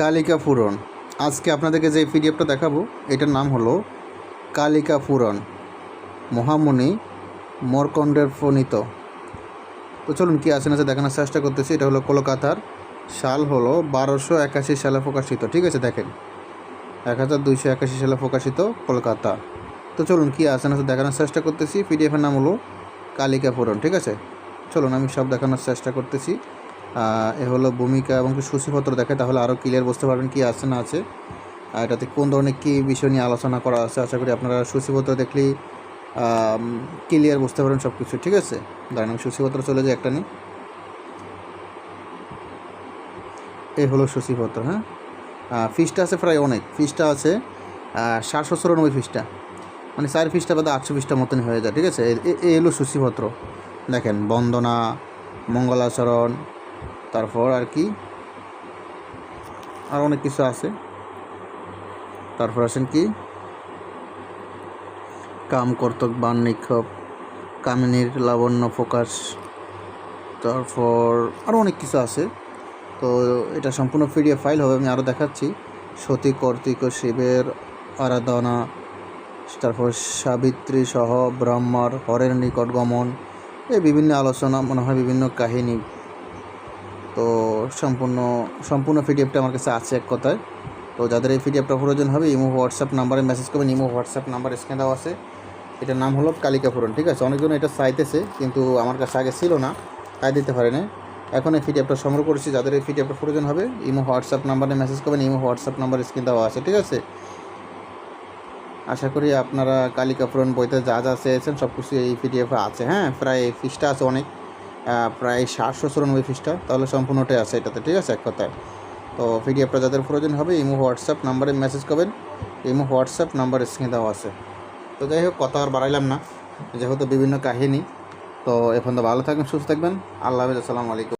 কালিকা পুরন আজকে আপনাদেরকে যে পিডিএফটা দেখাবো, এটার নাম হলো কালিকা পুরন মহামণি মরকণ্ডের ফণিত তো চলুন কী আছে না দেখানোর চেষ্টা করতেছি। এটা হলো কলকাতার সাল হলো বারোশো একাশি সালে প্রকাশিত। ঠিক আছে, দেখেন। এক হাজার দুইশো একাশি সালে প্রকাশিত কলকাতা। তো চলুন কী আছে না দেখানোর চেষ্টা করতেছি। পিডিএফের নাম হলো কালিকা পুরন ঠিক আছে? চলুন, আমি সব দেখানোর চেষ্টা করতেছি। এ হলো ভূমিকা এবং সূচিপত্র দেখে, তাহলে আরও ক্লিয়ার বুঝতে পারবেন কী আছে না আছে। আর এটাতে কোন ধরনের কী বিষয় নিয়ে আলোচনা করা আছে, আশা করি আপনারা সূচিপত্র দেখলেই ক্লিয়ার বুঝতে পারেন সব কিছু ঠিক আছে? দাঁড়ান, আমি সূচিপত্র চলে যাই একটা নিই এই হলো সূচিপত্র হ্যাঁ? ফিসটা আছে প্রায় অনেক। ফিসটা আছে সাতশো চুরানব্বই ফিসটা। মানে চার ফিসটা বাদে আটশো ফিসটা মতন হয়ে যায়, ঠিক আছে? এ- এ- হলো সূচিপত্র। দেখেন, বন্দনা, মঙ্গলাচরণ তারপর আর কি, আর অনেক কিছু আছে। তারপর আছেন কি, কাম কর্তক বান নিক্ষোভ কামিনীর লাবণ্য প্রকাশ, তারপর আরও অনেক কিছু আছে। তো এটা সম্পূর্ণ পিডিএফ ফাইল হবে, আমি আরও দেখাচ্ছি। সতী কর্তিক শিবের আরাধনা, তারপর সাবিত্রী সহ ব্রহ্মার হরের নিকট গমন। এই বিভিন্ন আলোচনা, মনে হয় বিভিন্ন কাহিনী। তো সম্পূর্ণ সম্পূর্ণ পিডিএফটা আমার কাছে আছে এক কথায়। তো যাদের এই পিডিএফটা প্রয়োজন হবে, ইমো, হোয়াটসঅ্যাপ নাম্বারে মেসেজ করবেন। ইমো, হোয়াটসঅ্যাপ নাম্বার স্ক্যান দেওয়া আছে। এটার নাম হলো কালিকা পুরন ঠিক আছে? অনেকজন এটা চাইতেছে, কিন্তু আমার কাছে আগে ছিল না, তাই দিতে পারে না এখন এই পিডিএফটা সংগ্রহ করেছি, যাদের এই পিডিএফটা প্রয়োজন হবে, ইমো, হোয়াটসঅ্যাপ নাম্বারে মেসেজ করবেন, ইমো, হোয়াটসঅ্যাপ নাম্বার স্ক্রিন দেওয়া আছে, ঠিক আছে? আশা করি আপনারা কালিকা পুরন বইতে যা যা চেয়েছেন সব কিছু এই পিডিএফে আছে। হ্যাঁ প্রায় ফিসটা আছে অনেক। প্রায় সাতশো চুরানব্বই ফিসটা তাহলে সম্পূর্ণটাই আছে এটাতে, ঠিক আছে? এক কথায়। তো পিডিএফটা যাদের প্রয়োজন হবে, ইমো, হোয়াটসঅ্যাপ নাম্বারে মেসেজ করবেন। ইমো, হোয়াটসঅ্যাপ নাম্বার স্ক্রিনে দেওয়া আছে। তো যাই হোক, কথা আর বাড়াইলাম না। যেহেতু বিভিন্ন কাহিনী, তো এখন তো ভালো থাকবেন, সুস্থ থাকবেন। আল্লাহ হাফিজ, আসসালামু আলাইকুম।